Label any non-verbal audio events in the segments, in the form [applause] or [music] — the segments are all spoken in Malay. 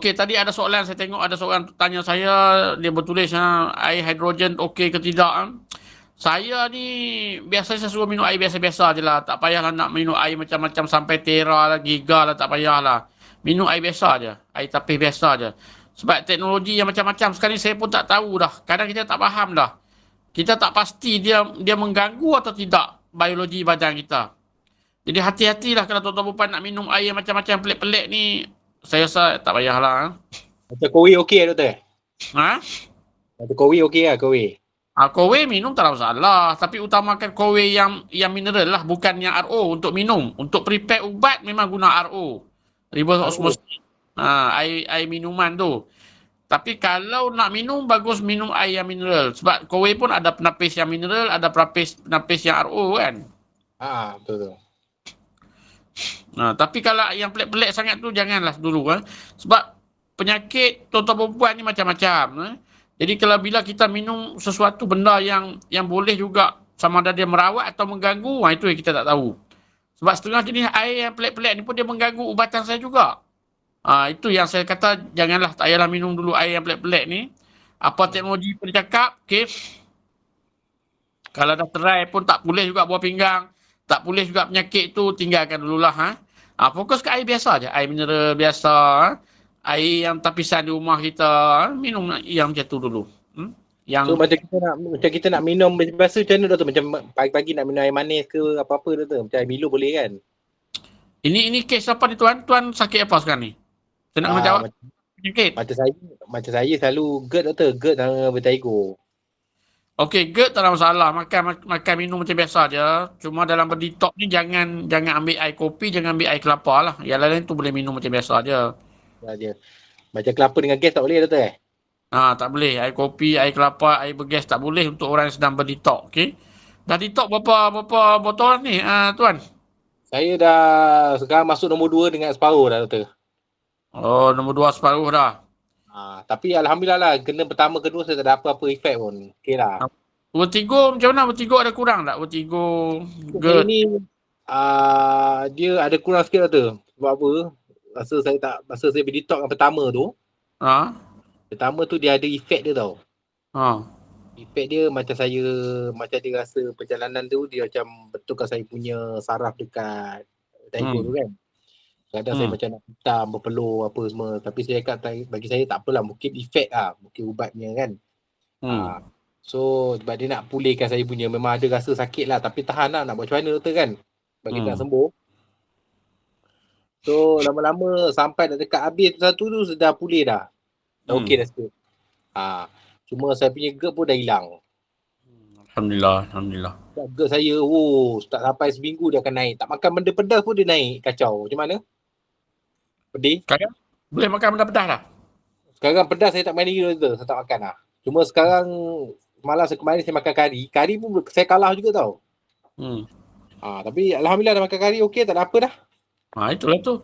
Okey, tadi ada soalan saya tengok ada seorang tanya saya dia bertulis ha, air hidrogen okey ke tidak. Ha? Saya ni biasa saya suruh minum air biasa-biasa je lah. Tak payahlah nak minum air macam-macam sampai tera lah, giga lah. Tak payahlah. Minum air biasa je. Air tapis biasa je. Sebab teknologi yang macam-macam sekarang ni saya pun tak tahu dah. Kadang kita tak faham dah. Kita tak pasti dia dia mengganggu atau tidak biologi badan kita. Jadi hati-hatilah kalau tuan-tuan puan nak minum air macam-macam pelik-pelik ni. Saya rasa tak payahlah. Ha? Macam kowe okey lah doktor? Ha? Macam kowe okey lah kowe? Ha, kowe minum tak ada masalah. Tapi utamakan kowe yang yang mineral lah. Bukan yang RO untuk minum. Untuk prepare ubat memang guna RO. Reverse osmosis. Ha, air, air minuman tu. Tapi kalau nak minum, bagus minum air yang mineral. Sebab kowe pun ada penapis yang mineral, ada penapis, penapis yang RO kan. Ha, betul. Ha, tapi kalau yang pelik-pelik sangat tu janganlah dulu. Ha. Sebab penyakit tuan-tuan perempuan ni macam-macam. Ha. Jadi kalau bila kita minum sesuatu benda yang yang boleh juga sama ada dia merawat atau mengganggu, ha, itu yang kita tak tahu. Sebab setengah jenis air yang pelik-pelik ni pun dia mengganggu ubatan saya juga. Ha, itu yang saya kata janganlah tak payahlah minum dulu air yang pelik-pelik ni. Apa teknologi pun dia cakap, okay. Kalau dah terai pun tak boleh juga buah pinggang. Tak boleh juga penyakit tu tinggalkan dululah. Ha? Ha, fokus ke air biasa je. Air mineral biasa. Ha? air yang tapisan di rumah kita minum yang macam tu dulu. Hmm? Yang so macam kita nak macam kita nak minum biasa macam mana tu macam pagi-pagi nak minum air manis ke apa-apa tu macam air Milo boleh kan? Ini ini kes apa ni tuan? Tuan sakit apa sekarang ni? Saya nak menjawab. Macam, macam saya macam saya selalu GERD doktor, GERD sama vertigo. Okey, GERD tak ada masalah. Makan makan minum macam biasa je. Cuma dalam berdetox ni jangan jangan ambil air kopi, jangan ambil air kelapa lah. Yang lain tu boleh minum macam biasa je dia. Macam kelapa dengan gas tak boleh doktor eh? Ha, tak boleh. Air kopi, air kelapa, air bergas tak boleh untuk orang yang sedang berdetox. Okay? Dah detox berapa berapa botol ni uh, tuan? Saya dah sekarang masuk nombor dua dengan separuh dah doktor. Oh, nombor dua separuh dah. Ha, tapi Alhamdulillah lah, kena pertama kedua saya tak ada apa-apa efek pun. Okay lah. Vertigo macam mana? Vertigo ada kurang tak? Vertigo, GERD? Ini, uh, dia ada kurang sikit lah tu. Sebab apa? rasa saya tak rasa saya pergi detox yang pertama tu. Ha? Pertama tu dia ada efek dia tau. Ha. Efek dia macam saya macam dia rasa perjalanan tu dia macam betulkan saya punya saraf dekat dagu hmm. tu kan. Kadang hmm. saya macam nak hitam, berpeluh apa semua. Tapi saya kata bagi saya tak apalah. Mungkin efek lah. Mungkin ubatnya kan. Hmm. Ha. So sebab dia nak pulihkan saya punya. Memang ada rasa sakit lah. Tapi tahan lah nak buat macam mana tu kan. Bagi hmm. nak sembuh. So lama-lama sampai dah dekat habis satu tu sudah pulih dah. Dah hmm. okey dah sikit. Ha. Cuma saya punya GERD pun dah hilang. Alhamdulillah, Alhamdulillah. GERD saya, oh, tak sampai seminggu dia akan naik. Tak makan benda pedas pun dia naik. Kacau. Macam mana? Pedih? Sekarang boleh makan benda pedas lah? Sekarang pedas saya tak main diri tu. Saya tak makan lah. Cuma sekarang malam saya kemarin saya makan kari. Kari pun saya kalah juga tau. Hmm. Ha, tapi Alhamdulillah dah makan kari okey tak ada apa dah. Ha, itulah tu.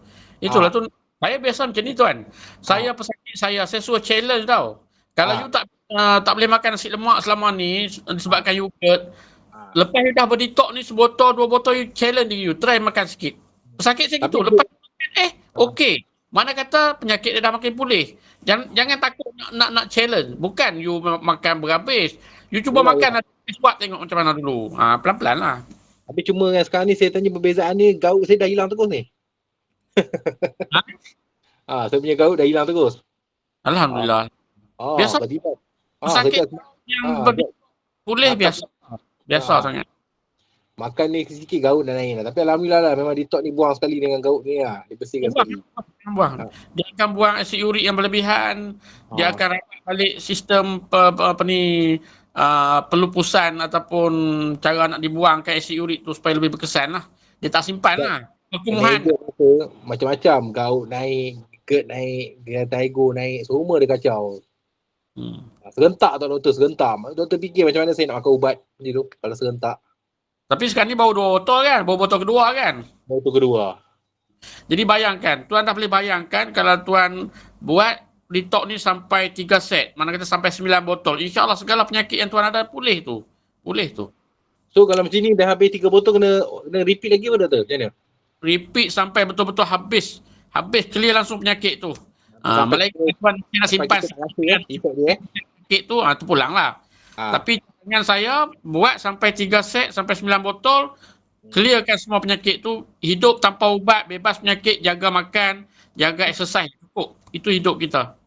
Itulah ha. tu. Saya biasa macam ni tuan. Saya ha. pesakit saya, saya suruh challenge tau. Kalau ha. you tak uh, tak boleh makan nasi lemak selama ni disebabkan you ha. lepas you dah berdetox ni sebotol, dua botol you challenge you, try makan sikit. Pesakit saya gitu. Lepas makan, eh, okey. Mana kata penyakit dia dah makin pulih. Jangan, jangan takut nak, nak, nak challenge. Bukan you makan berhabis. You cuba ya, makan, ya. buat tengok macam mana dulu. Ha, pelan-pelan lah. Tapi cuma yang sekarang ni saya tanya perbezaan ni, gaut saya dah hilang terus ni ha? [laughs] ah, saya punya gaut dah hilang terus. Alhamdulillah. Ah, biasa. Ah, sakit yang boleh makan, biasa. Biasa ah, sangat. Makan ni sedikit gaut dah naik lah. Tapi Alhamdulillah lah memang ditok ni buang sekali dengan gaut ni lah. Dia bersihkan buang, sekali. Buang. Ha. Dia akan buang asid urik yang berlebihan. Ha. Dia akan rapat balik sistem pe, pe, apa ni uh, pelupusan ataupun cara nak dibuangkan asid urik tu supaya lebih berkesan lah. Dia tak simpan lah. Perkumuhan. Macam-macam. Gaut naik, GERD naik, Taigo naik. Semua dia kacau. Hmm. Serentak tak doktor? Serentak. Doktor fikir macam mana saya nak makan ubat ni tu kalau serentak. Tapi sekarang ni baru dua botol kan? Baru botol kedua kan? Botol kedua. Jadi bayangkan, tuan dah boleh bayangkan kalau tuan buat detox ni sampai tiga set. Mana kita sampai sembilan botol. InsyaAllah segala penyakit yang tuan ada pulih tu. Pulih tu. So kalau macam ni dah habis tiga botol kena, kena repeat lagi apa doktor? Macam mana? repeat sampai betul-betul habis habis clear langsung penyakit tu Uh, Malaikat tuan kena simpan ya, dia. Kek tu, uh, tu pulang lah. Uh. Tapi dengan saya buat sampai 3 set sampai 9 botol clearkan semua penyakit tu. Hidup tanpa ubat bebas penyakit jaga makan jaga exercise cukup. Itu hidup kita.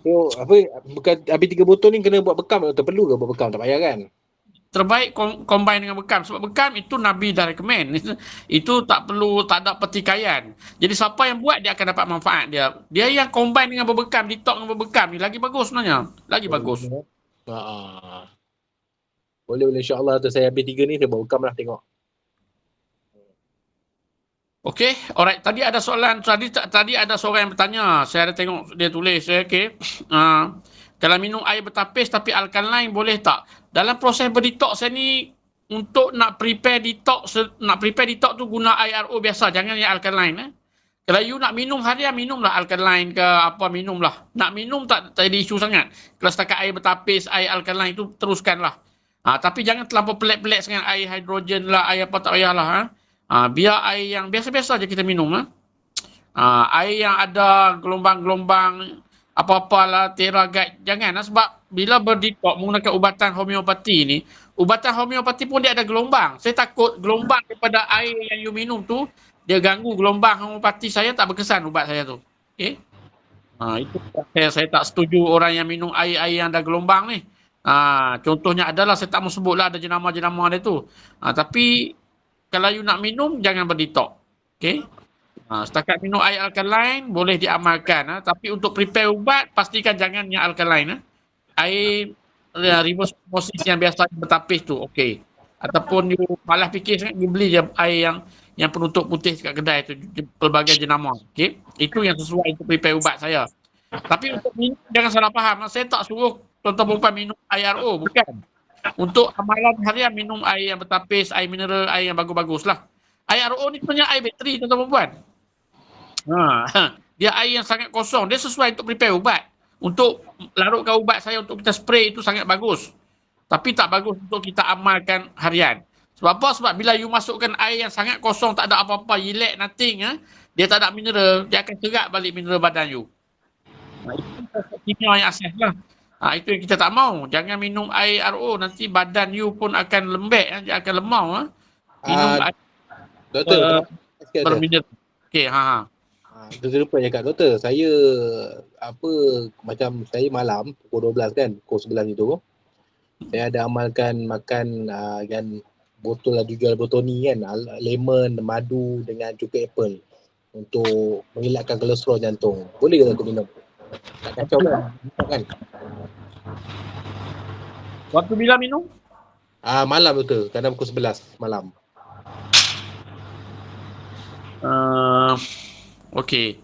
So apa bukan habis tiga botol ni kena buat bekam atau perlu ke buat bekam? Tak payah kan? Terbaik combine dengan bekam. Sebab bekam itu nabi dah recommend. Itu tak perlu tak ada pertikaian. Jadi siapa yang buat dia akan dapat manfaat dia. Dia yang combine dengan berbekam detox dengan berbekam ni lagi bagus sebenarnya. Lagi oh, bagus ha boleh boleh insyaAllah tu saya habis tiga ni saya buat bekam lah tengok. Okay, alright. Tadi ada soalan, tadi tadi ada seorang yang bertanya. Saya ada tengok dia tulis, eh, okay. Uh, kalau minum air bertapis tapi alkaline boleh tak? Dalam proses berdetox saya ni, untuk nak prepare detox, nak prepare detox tu guna air RO biasa. Jangan yang alkaline. Eh. Kalau you nak minum harian, minumlah alkaline ke apa, minumlah. Nak minum tak, tak ada isu sangat. Kalau setakat air bertapis, air alkaline tu teruskanlah. Ha, tapi jangan terlampau pelik-pelik dengan air hidrogen lah, air apa tak payahlah. Ha. Ha, biar air yang biasa-biasa je kita minum. Ha. Ha, air yang ada gelombang-gelombang apa-apalah, teragat, jangan. Ha. Sebab bila berdikok menggunakan ubatan homeopati ni, ubatan homeopati pun dia ada gelombang. Saya takut gelombang daripada air yang you minum tu, dia ganggu gelombang homeopati saya tak berkesan ubat saya tu. Okay? Ha, itu saya, saya tak setuju orang yang minum air-air yang ada gelombang ni. Ha, contohnya adalah saya tak mau sebutlah ada jenama-jenama dia tu. Ha, tapi kalau you nak minum jangan berditok. Okey. Ha, setakat minum air alkaline boleh diamalkan. Ha. Tapi untuk prepare ubat pastikan jangan yang alkaline. Ha. Air ya, reverse yang biasa bertapis tu. Okey. Ataupun you malah fikir sangat you beli je air yang yang penutup putih kat kedai tu pelbagai jenama. Okey. Itu yang sesuai untuk prepare ubat saya. Tapi untuk minum jangan salah faham. Saya tak suruh tuan-tuan perempuan minum air RO, bukan. Untuk amalan harian minum air yang bertapis, air mineral, air yang bagus-bagus lah. Air RO ni sebenarnya air bateri tuan-tuan perempuan. Ha. [laughs] Dia air yang sangat kosong. Dia sesuai untuk prepare ubat. Untuk larutkan ubat saya untuk kita spray itu sangat bagus. Tapi tak bagus untuk kita amalkan harian. Sebab apa? Sebab bila you masukkan air yang sangat kosong, tak ada apa-apa, yilek, nothing, ha? dia tak ada mineral, dia akan serat balik mineral badan you. Nah, itu kimia yang asas lah. Ha, itu yang kita tak mau. Jangan minum air RO. Nanti badan you pun akan lembek. Ha? Dia akan lemau. Ha? Minum uh, air. Doktor. Uh, berminyak. Okey. Ha, ha. ha. Doktor lupa cakap. Doktor, saya apa macam saya malam pukul 12 kan. Pukul 11 itu. Saya ada amalkan makan uh, kan botol lah jual botol ni kan. Lemon, madu dengan cuka apple. Untuk mengelakkan kolesterol jantung. Boleh ke aku minum? Tak kacau kan? kan? Waktu bila minum? Ah malam tu, kadang pukul 11 malam. Uh, okay.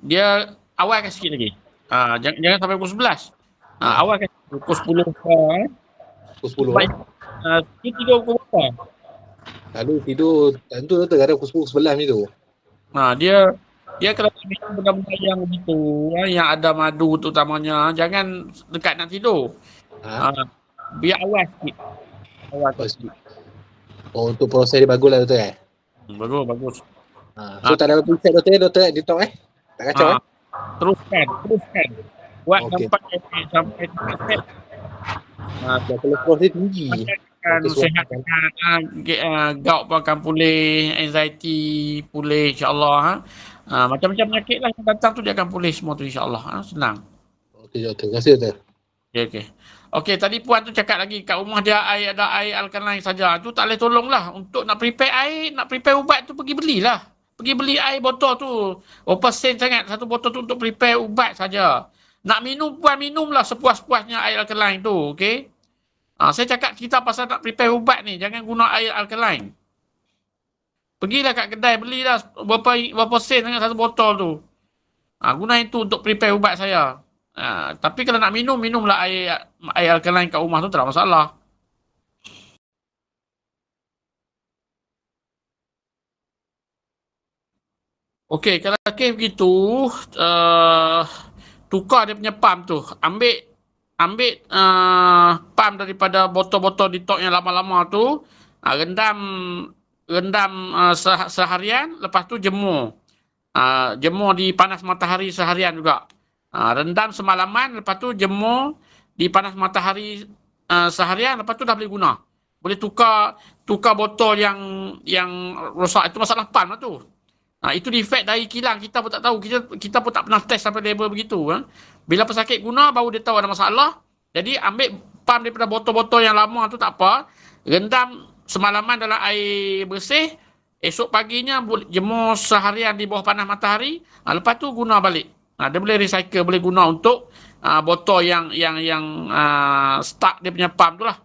Dia awal kan sikit lagi. Uh, jangan, jangan sampai pukul 11. Uh, ah, awal kan pukul 10. Uh, pukul 10. Baik. Uh, tidur pukul berapa? Lalu tidur, tentu tu kadang pukul 11 ni tu. Uh, dia dia kalau minum benda-benda yang begitu, yang ada madu terutamanya, jangan dekat nak tidur. Ha? Uh, biar awal sikit. Awal sikit. Oh, untuk proses dia bagus lah doktor eh? Hmm, bagus, bagus. Ha. So ha. tak ada periksa doktor eh, doktor di eh? Tak kacau ha. eh? Teruskan, teruskan. Buat okay. sampai sampai sampai Ha, kolesterol dia tinggi. Kan sihat kan, uh, gout pun akan pulih, anxiety pulih insyaAllah. Ha? Ha, macam-macam penyakit lah yang datang tu dia akan pulih semua tu insyaAllah. Ha, senang. Okey, doktor. Terima kasih, doktor. Okey, okey. Okey, tadi puan tu cakap lagi kat rumah dia air ada air alkaline saja. Tu tak boleh tolonglah. Untuk nak prepare air, nak prepare ubat tu pergi belilah. Pergi beli air botol tu. Berapa sen sangat satu botol tu untuk prepare ubat saja. Nak minum puan minumlah sepuas-puasnya air alkaline tu, okey? Ha, saya cakap kita pasal nak prepare ubat ni, jangan guna air alkaline. Pergilah kat kedai belilah berapa berapa sen dengan satu botol tu. Ha, guna itu untuk prepare ubat saya. Ha, tapi kalau nak minum, minumlah air air alkaline kat rumah tu tak ada masalah. Okey, kalau kes begitu, uh, tukar dia punya pump tu. Ambil ambil uh, pump daripada botol-botol detox yang lama-lama tu, uh, rendam rendam uh, seharian lepas tu jemur Uh, jemur di panas matahari seharian juga. Uh, rendam semalaman, lepas tu jemur di panas matahari uh, seharian, lepas tu dah boleh guna. Boleh tukar tukar botol yang yang rosak. Itu masalah pam lah tu. Ha, itu defect dari kilang kita pun tak tahu. Kita kita pun tak pernah test sampai level begitu. Ha. Bila pesakit guna baru dia tahu ada masalah. Jadi ambil pump daripada botol-botol yang lama tu tak apa. Rendam semalaman dalam air bersih. Esok paginya jemur seharian di bawah panas matahari. Ha, lepas tu guna balik. Ha, dia boleh recycle, boleh guna untuk uh, botol yang yang yang uh, stuck dia punya pump tu lah.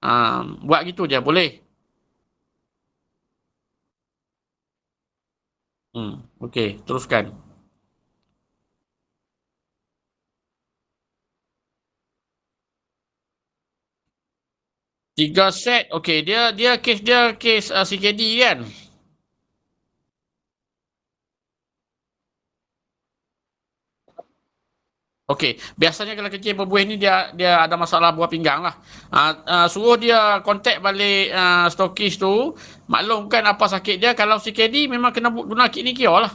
Uh, buat gitu je, boleh. Hmm, okey, teruskan. Tiga set, okey. Dia dia case dia case uh, CKD kan? Okey, biasanya kalau kecil berbuih ni dia dia ada masalah buah pinggang lah. Uh, uh, suruh dia kontak balik uh, stokis tu, maklumkan apa sakit dia. Kalau CKD memang kena guna kit ni kio lah.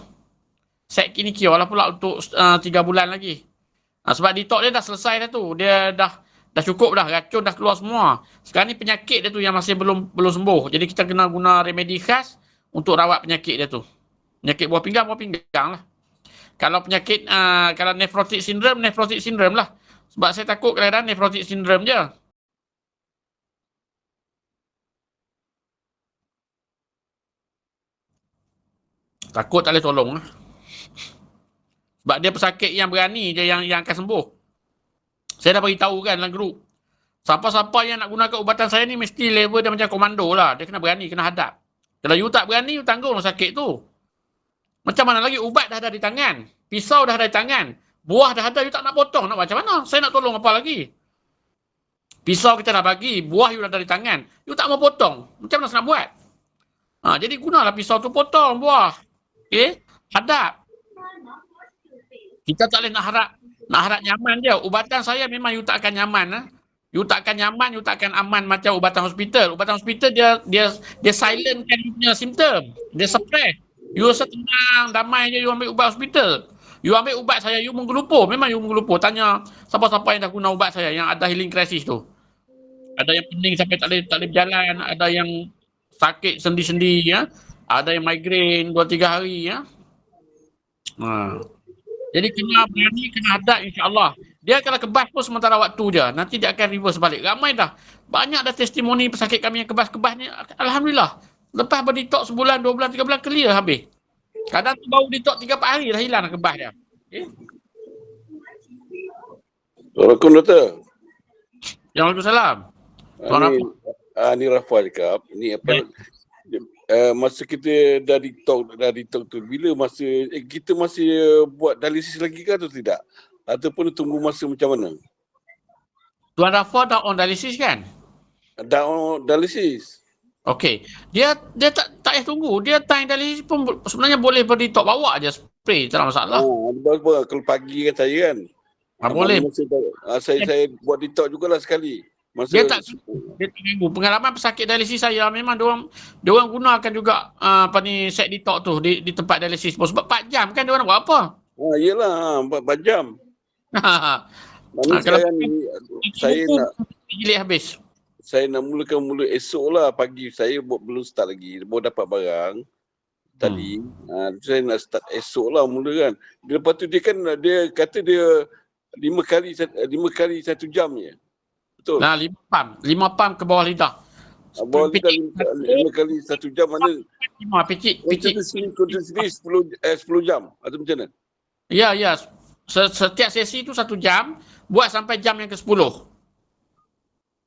Set ni kio lah pula untuk uh, 3 bulan lagi. Uh, sebab ditok dia dah selesai dah tu. Dia dah dah cukup dah, racun dah keluar semua. Sekarang ni penyakit dia tu yang masih belum belum sembuh. Jadi kita kena guna remedi khas untuk rawat penyakit dia tu. Penyakit buah pinggang, buah pinggang lah. Kalau penyakit, uh, kalau nephrotic syndrome, nephrotic syndrome lah. Sebab saya takut kadang-kadang nephrotic syndrome je. Takut tak boleh tolong lah. Sebab dia pesakit yang berani je yang, yang akan sembuh. Saya dah beritahu kan dalam grup. Siapa-siapa yang nak gunakan ubatan saya ni mesti level dia macam komando lah. Dia kena berani, kena hadap. Kalau you tak berani, you tanggung sakit tu. Macam mana lagi ubat dah ada di tangan. Pisau dah ada di tangan. Buah dah ada, you tak nak potong. Nak macam mana? Saya nak tolong apa lagi? Pisau kita dah bagi. Buah you dah ada di tangan. You tak mau potong. Macam mana saya nak buat? Ha, jadi gunalah pisau tu potong buah. Okay? Hadap. Kita tak boleh nak harap nak harap nyaman dia. Ubatan saya memang you tak akan nyaman. Ha? You tak akan nyaman, you tak akan aman macam ubatan hospital. Ubatan hospital dia dia dia silentkan punya simptom. Dia suppress. You rasa tenang, damai je you ambil ubat hospital. You ambil ubat saya, you menggelupur. Memang you menggelupur. Tanya siapa-siapa yang dah guna ubat saya yang ada healing crisis tu. Ada yang pening sampai tak boleh, tak boleh berjalan. Ada yang sakit sendi-sendi. Ya. Ada yang migraine 2-3 hari. Ya. Ha. Jadi kena berani, kena hadap insyaAllah. Dia kalau kebas pun sementara waktu je. Nanti dia akan reverse balik. Ramai dah. Banyak dah testimoni pesakit kami yang kebas-kebas ni. Alhamdulillah. Lepas berditok sebulan, dua bulan, tiga bulan, clear habis. Kadang tu baru ditok tiga, empat hari dah hilang kebas dia. Okay. Assalamualaikum doktor. Waalaikumsalam. Tuan ah, apa? Ah, ni Rafa cakap. Ni apa? Uh, masa kita dah ditok, dah ditok tu, bila masa eh, kita masih buat dialisis lagi ke atau tidak? Ataupun tunggu masa macam mana? Tuan Rafa dah on dialisis kan? Dah on dialisis. Okey. Dia dia tak tak payah tunggu. Dia time dialisis pun sebenarnya boleh beri tok bawa aja spray tak ada masalah. Oh, apa kalau pagi kan saya kan. Ha, boleh. Masa, uh, saya saya buat ditok jugalah sekali. Masa dia tak dia tak tunggu. Pengalaman pesakit dialisis saya memang dia orang dia orang gunakan juga uh, apa ni set ditok tu di di tempat dialisis sebab 4 jam kan dia orang buat apa? Oh, iyalah 4, 4 jam. Mana ha, sekarang ni [laughs] saya nak gilih habis saya nak mulakan mula esok lah pagi. Saya belum start lagi. Baru dapat barang tadi. Hmm. ha, saya nak start esok lah mula kan. Lepas tu dia kan dia kata dia lima kali lima kali satu jam je. Betul? Nah lima pam. Lima pam ke bawah lidah. Ha, bawah lidah lima, lima kali satu jam mana? Lima picit picit. konten sini sepuluh eh sepuluh jam. Atau macam mana? Ya ya. Setiap sesi tu satu jam. Buat sampai jam yang ke sepuluh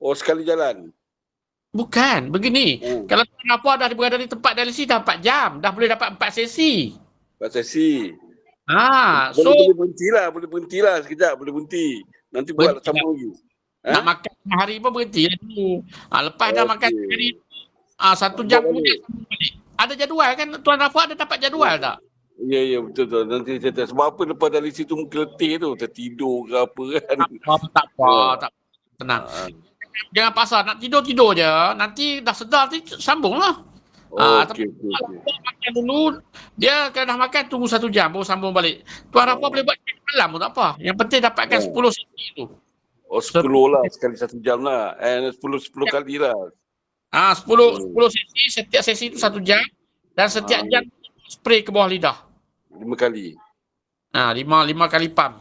Oh sekali jalan. Bukan, begini. Hmm. Kalau apa dah berada di tempat dialisis dah 4 jam, dah boleh dapat 4 sesi. 4 sesi. Ha, boleh, so boleh berhenti lah, boleh berhenti lah sekejap, boleh berhenti. Nanti buat sama lah. lagi. Ha? Nak makan hari pun berhenti lah dulu. Ha, lepas okay. dah makan hari ha, satu jam kemudian Ada jadual kan? Tuan Rafa ada dapat jadual ya. tak? Ya, ya betul tu. Nanti saya tanya. Sebab apa lepas dari situ mungkin letih tu? Tertidur ke apa kan? Tak apa, tak apa. Tak apa. Tenang. Ha jangan pasal nak tidur tidur je nanti dah sedar nanti sambung lah Oh, okay, okay, okay. makan dulu, dia kalau dah makan tunggu satu jam baru sambung balik. Tuan oh. apa boleh buat malam pun tak apa. Yang penting dapatkan oh. 10 sesi tu. Oh 10 lah sekali satu jam lah. Eh 10 10 ya. kali lah. Ah 10 hmm. 10 sesi setiap sesi tu satu jam dan setiap ah. jam spray ke bawah lidah. Lima kali. Ah lima lima kali pam.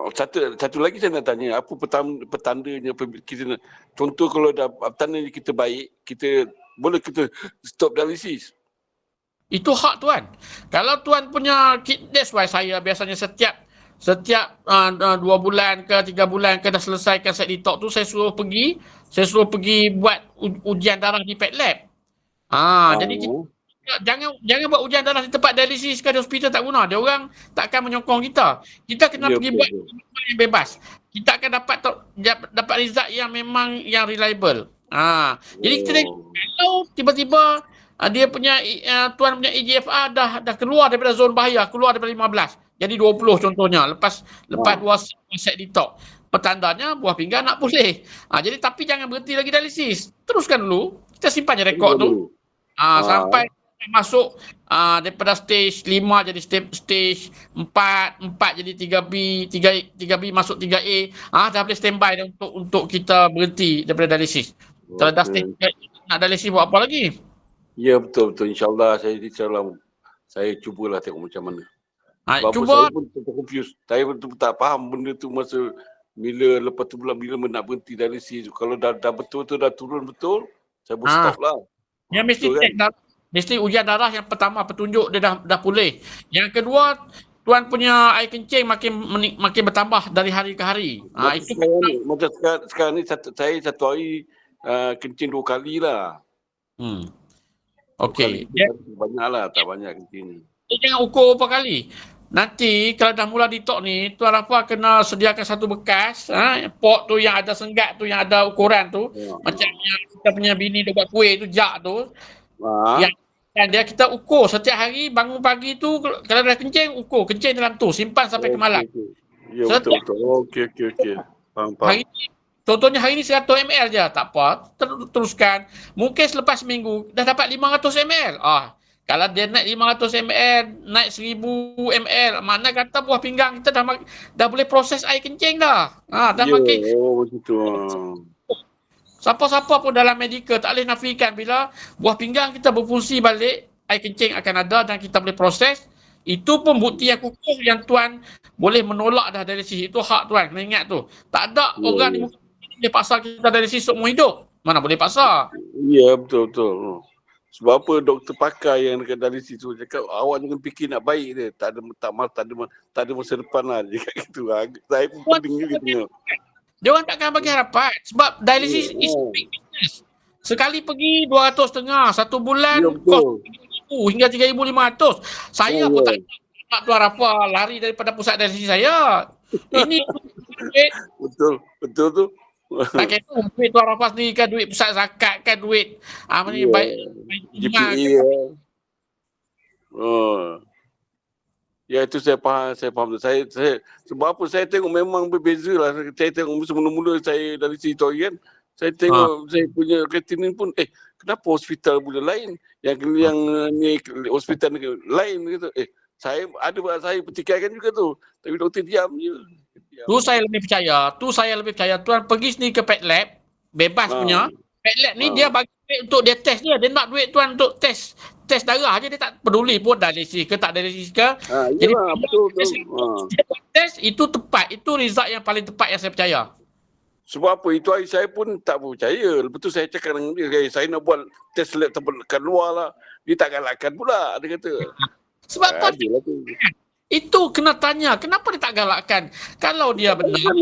Oh, satu satu lagi saya nak tanya apa petanda, petandanya kita contoh kalau dah petandanya kita baik kita boleh kita stop dialisis. Itu hak tuan. Kalau tuan punya that's why saya biasanya setiap setiap uh, uh, dua bulan ke tiga bulan ke dah selesaikan set detox tu saya suruh pergi saya suruh pergi buat ujian darah di pet lab ah oh. jadi jangan jangan buat ujian darah di tempat dialisis ke di hospital tak guna dia orang tak akan menyokong kita kita kena yeah, pergi betul, buat yang bebas kita akan dapat dapat result yang memang yang reliable ah jadi kita oh. kalau tiba-tiba uh, dia punya uh, tuan punya EGFR dah dah keluar daripada zon bahaya keluar daripada 15 jadi 20 contohnya lepas lepas dua set detox. Petandanya buah pinggang nak boleh. Ha, jadi tapi jangan berhenti lagi dialisis. Teruskan dulu. Kita simpan je rekod tu. Ha, ha. sampai masuk uh, daripada stage 5 jadi stage, stage 4, 4 jadi 3B, 3 3B masuk 3A. Ah ha, dah boleh standby dah untuk untuk kita berhenti daripada dialisis. Kalau dah stage nak dialisis buat apa lagi? Ya betul betul insyaallah saya insyaallah saya cubalah tengok macam mana. Ha, cuba saya pun confused. Saya pun tak faham benda tu masa bila lepas tu bulan bila nak berhenti dari si kalau dah dah betul tu dah turun betul saya pun ha. stop lah. Yang mesti kan? dah, mesti ujian darah yang pertama petunjuk dia dah dah pulih. Yang kedua tuan punya air kencing makin makin bertambah dari hari ke hari. Ha, itu sekarang ni, macam sekarang, sekarang ni satu, saya satu hari uh, kencing dua kali lah. Hmm. Okey. Ya. Banyaklah tak banyak kencing ni. Jangan ukur berapa kali. Nanti kalau dah mula ditok ni, Tuan Rafa kena sediakan satu bekas, ha, pot tu yang ada senggat tu, yang ada ukuran tu. Ya. Macam yang kita punya bini dia buat kuih tu, jak tu. Ha. Yang dan dia kita ukur setiap hari bangun pagi tu kalau dah kencing ukur kencing dalam tu simpan sampai okay, ke malam. Okay. Ya betul betul. Okey okey okey. Faham faham. Hari ni, contohnya hari ni 100 ml je tak apa teruskan. Mungkin selepas seminggu dah dapat 500 ml. Ah kalau dia naik 500 ml, naik 1000 ml, mana kata buah pinggang kita dah dah boleh proses air kencing dah. Ha, dah yeah, makin. Oh, begitu. Siapa-siapa pun dalam medical tak boleh nafikan bila buah pinggang kita berfungsi balik, air kencing akan ada dan kita boleh proses. Itu pun bukti yang kukuh yang tuan boleh menolak dah dari sisi. Itu hak tuan, kena ingat tu. Tak ada yeah. orang di muka dia paksa kita dari sisi seumur hidup. Mana boleh paksa? Ya, yeah, betul-betul. Sebab apa doktor pakar yang dekat dari situ cakap awak jangan fikir nak baik dia. Tak ada tak mal tak ada tak ada masa depan lah [laughs] dia cakap gitu. Saya pun juga tengok. Dia orang takkan bagi harapan sebab dialysis yeah. is big business. Sekali pergi 200 setengah, satu bulan kos 3,000 hingga 3,500. Saya oh, pun yeah. tak nak tuan apa lari daripada pusat dialysis saya. Ini [laughs] betul, betul tu. Tak kira tu duit tuan Rafa sendiri kan duit pusat zakat kan duit apa ni yeah. baik GPA ya. Oh. Ya itu saya faham, saya faham. Saya, saya, sebab apa saya tengok memang berbeza lah. Saya tengok mula-mula saya dari situ kan. Saya tengok ha. saya punya kreatinin pun, eh kenapa hospital boleh lain? Yang ha. yang ni hospital ni lain gitu. Eh saya ada saya petikaikan juga tu. Tapi doktor diam je. Tu saya lebih percaya. Tu saya lebih percaya. Tuan pergi sini ke pet lab. Bebas ha. punya. Pet lab ni ha. dia bagi duit untuk dia test dia. Dia nak duit tuan untuk test. Test darah je. Dia tak peduli pun dialisis ke tak dialisis ke. Ha, Jadi betul, betul. Ha. Test itu tepat. Itu result yang paling tepat yang saya percaya. Sebab apa? Itu hari saya pun tak percaya. Lepas tu saya cakap dengan dia. Hey, saya nak buat test lab terbelakang luar lah. Dia tak galakkan pula. Dia kata. Sebab ha, itu kena tanya, kenapa dia tak galakkan? Kalau dia benar,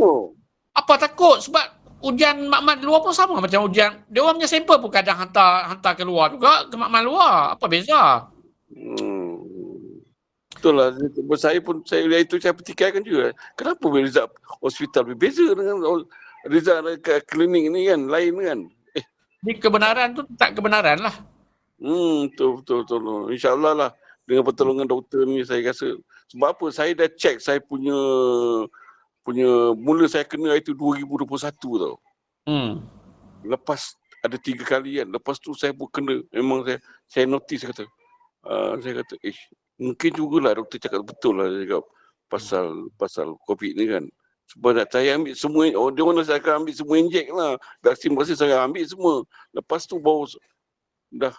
apa takut? Sebab ujian makmal luar pun sama macam ujian. Dia orang punya sampel pun kadang hantar hantar keluar juga ke makmal luar. Apa beza? Hmm. Betul lah. Saya pun, saya itu saya petikaikan juga. Kenapa result hospital berbeza dengan result klinik ni kan? Lain kan? Eh. Ini kebenaran tu tak kebenaran lah. Hmm, betul, betul, betul. InsyaAllah lah dengan pertolongan doktor ni saya rasa sebab apa saya dah check saya punya punya mula saya kena itu 2021 tau. Hmm. Lepas ada tiga kali kan. Lepas tu saya pun kena. Memang saya saya notice kata. Uh, saya kata, eh mungkin juga lah doktor cakap betul lah. Saya cakap pasal pasal COVID ni kan. Sebab nak saya ambil semua, oh, dia orang saya akan ambil semua injek lah. Vaksin vaksin saya ambil semua. Lepas tu baru dah.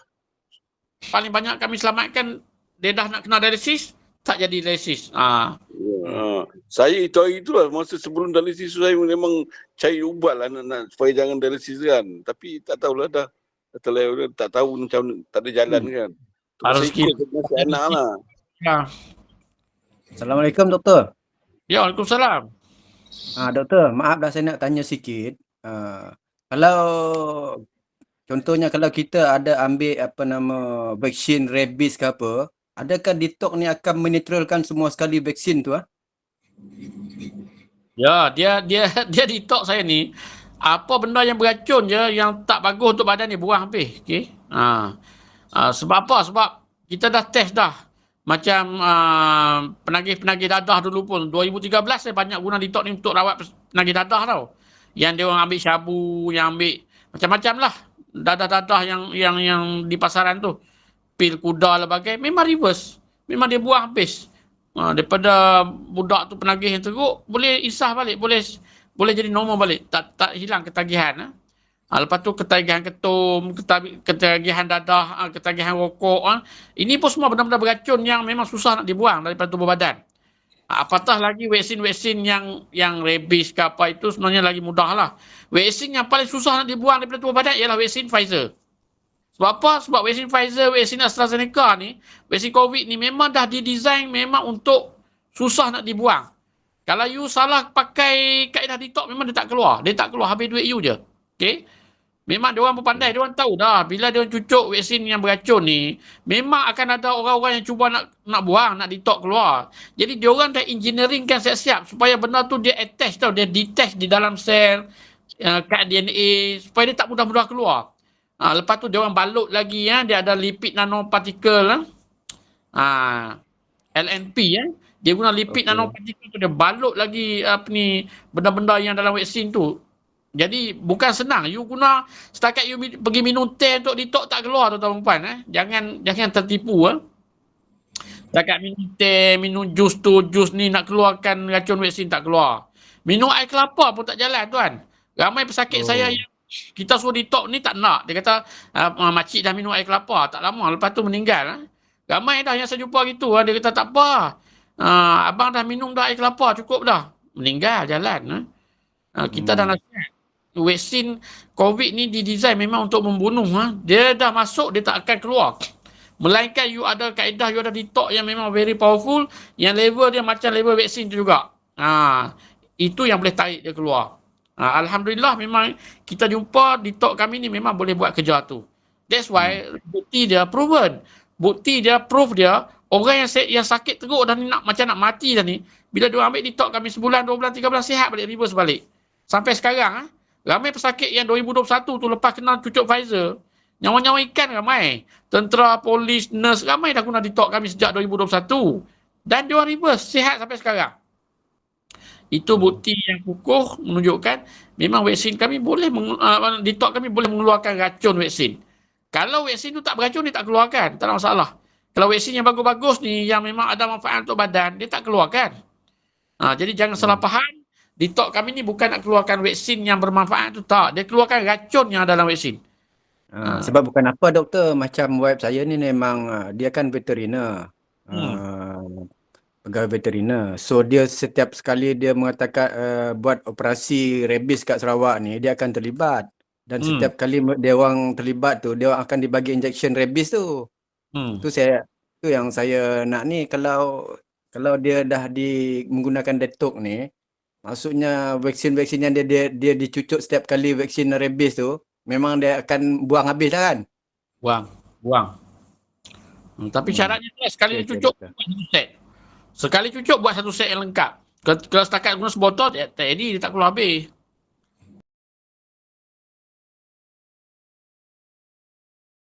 Paling banyak kami selamatkan dia dah nak kena dialisis, tak jadi dialisis. Ha. Ha. Saya itu hari itulah masa sebelum dialisis saya memang cari ubat lah nak, nak, supaya jangan dialisis kan. Tapi tak tahulah dah. Tak tahu, tak tahu macam tak ada jalan hmm. kan. Harus kita anak lah. Ya. Assalamualaikum doktor. Ya, Waalaikumsalam. Ah, doktor, maaf dah saya nak tanya sikit. Uh, kalau contohnya kalau kita ada ambil apa nama vaksin rabies ke apa, adakah detox ni akan menetralkan semua sekali vaksin tu ah? Ya, dia dia [laughs] dia detox saya ni apa benda yang beracun je yang tak bagus untuk badan ni buang habis. Okey. Ha. Uh, sebab apa? Sebab kita dah test dah macam uh, penagih-penagih dadah dulu pun 2013 saya banyak guna detox ni untuk rawat penagih dadah tau yang dia orang ambil syabu yang ambil macam-macam lah dadah-dadah yang yang yang di pasaran tu pil kuda lah bagai memang reverse memang dia buang habis uh, daripada budak tu penagih yang teruk boleh isah balik boleh boleh jadi normal balik tak tak hilang ketagihan eh? Ha, lepas tu ketagihan ketum, ketagihan dadah, ha, ketagihan rokok. Ha. Ini pun semua benda-benda beracun yang memang susah nak dibuang daripada tubuh badan. Ha, apatah lagi vaksin-vaksin yang yang rabies ke apa itu sebenarnya lagi mudah lah. Vaksin yang paling susah nak dibuang daripada tubuh badan ialah vaksin Pfizer. Sebab apa? Sebab vaksin Pfizer, vaksin AstraZeneca ni, vaksin COVID ni memang dah didesain memang untuk susah nak dibuang. Kalau you salah pakai kaedah detox memang dia tak keluar. Dia tak keluar habis duit you je. Okay? Memang dia orang pun pandai, dia orang tahu dah bila dia orang cucuk vaksin yang beracun ni, memang akan ada orang-orang yang cuba nak nak buang, nak detox keluar. Jadi dia orang dah engineeringkan siap-siap supaya benda tu dia attach tau, dia detach di dalam sel uh, kad DNA supaya dia tak mudah-mudah keluar. Ha, lepas tu dia orang balut lagi ya, dia ada lipid nanopartikel ha. ha LNP ya. Dia guna lipid okay. nanopartikel tu dia balut lagi apa ni benda-benda yang dalam vaksin tu jadi bukan senang. You guna setakat you pergi minum teh untuk detox tak keluar tuan-tuan puan eh. Jangan jangan tertipu eh. Setakat minum teh, minum jus tu, jus ni nak keluarkan racun vaksin tak keluar. Minum air kelapa pun tak jalan tuan. Ramai pesakit oh. saya yang kita suruh detox ni tak nak. Dia kata uh, makcik dah minum air kelapa tak lama lepas tu meninggal eh. Ramai dah yang saya jumpa gitu eh. dia kata tak apa. Uh, abang dah minum dah air kelapa cukup dah. Meninggal jalan eh. Uh, kita hmm. dah nasihat vaksin COVID ni didesain memang untuk membunuh. Ha? Dia dah masuk, dia tak akan keluar. Melainkan you ada kaedah, you ada detox yang memang very powerful, yang level dia macam level vaksin tu juga. Ha, itu yang boleh tarik dia keluar. Ha, Alhamdulillah memang kita jumpa detox kami ni memang boleh buat kerja tu. That's why bukti dia proven. Bukti dia, proof dia, orang yang yang sakit teruk dan nak macam nak mati dah ni, bila dia ambil detox kami sebulan, dua bulan, tiga bulan, sihat balik, reverse balik. Sampai sekarang, ha? Ramai pesakit yang 2021 tu lepas kena cucuk Pfizer, nyawa-nyawa ikan ramai. Tentera, polis, nurse, ramai dah guna detox kami sejak 2021. Dan dia reverse, sihat sampai sekarang. Itu bukti yang kukuh menunjukkan memang vaksin kami boleh, uh, detox kami boleh mengeluarkan racun vaksin. Kalau vaksin tu tak beracun, dia tak keluarkan. Tak ada masalah. Kalau vaksin yang bagus-bagus ni, yang memang ada manfaat untuk badan, dia tak keluarkan. Ha, jadi jangan salah hmm. faham Detox kami ni bukan nak keluarkan vaksin yang bermanfaat tu tak. Dia keluarkan racun yang ada dalam vaksin. Uh, sebab bukan apa doktor macam wife saya ni memang uh, dia kan veteriner. Hmm. Uh, pegawai veteriner. So dia setiap sekali dia mengatakan uh, buat operasi rabies kat Sarawak ni dia akan terlibat. Dan hmm. setiap kali dia orang terlibat tu dia akan dibagi injection rabies tu. Hmm. Tu saya tu yang saya nak ni kalau kalau dia dah di menggunakan detox ni Maksudnya vaksin-vaksin yang dia dia dia dicucuk setiap kali vaksin rabies tu memang dia akan buang habis dah kan? Buang, buang. Hmm, tapi hmm. syaratnya tu sekali okay, cucuk okay, buat set. Sekali cucuk buat satu set yang lengkap. Kalau setakat guna sebotol tak jadi dia tak keluar habis.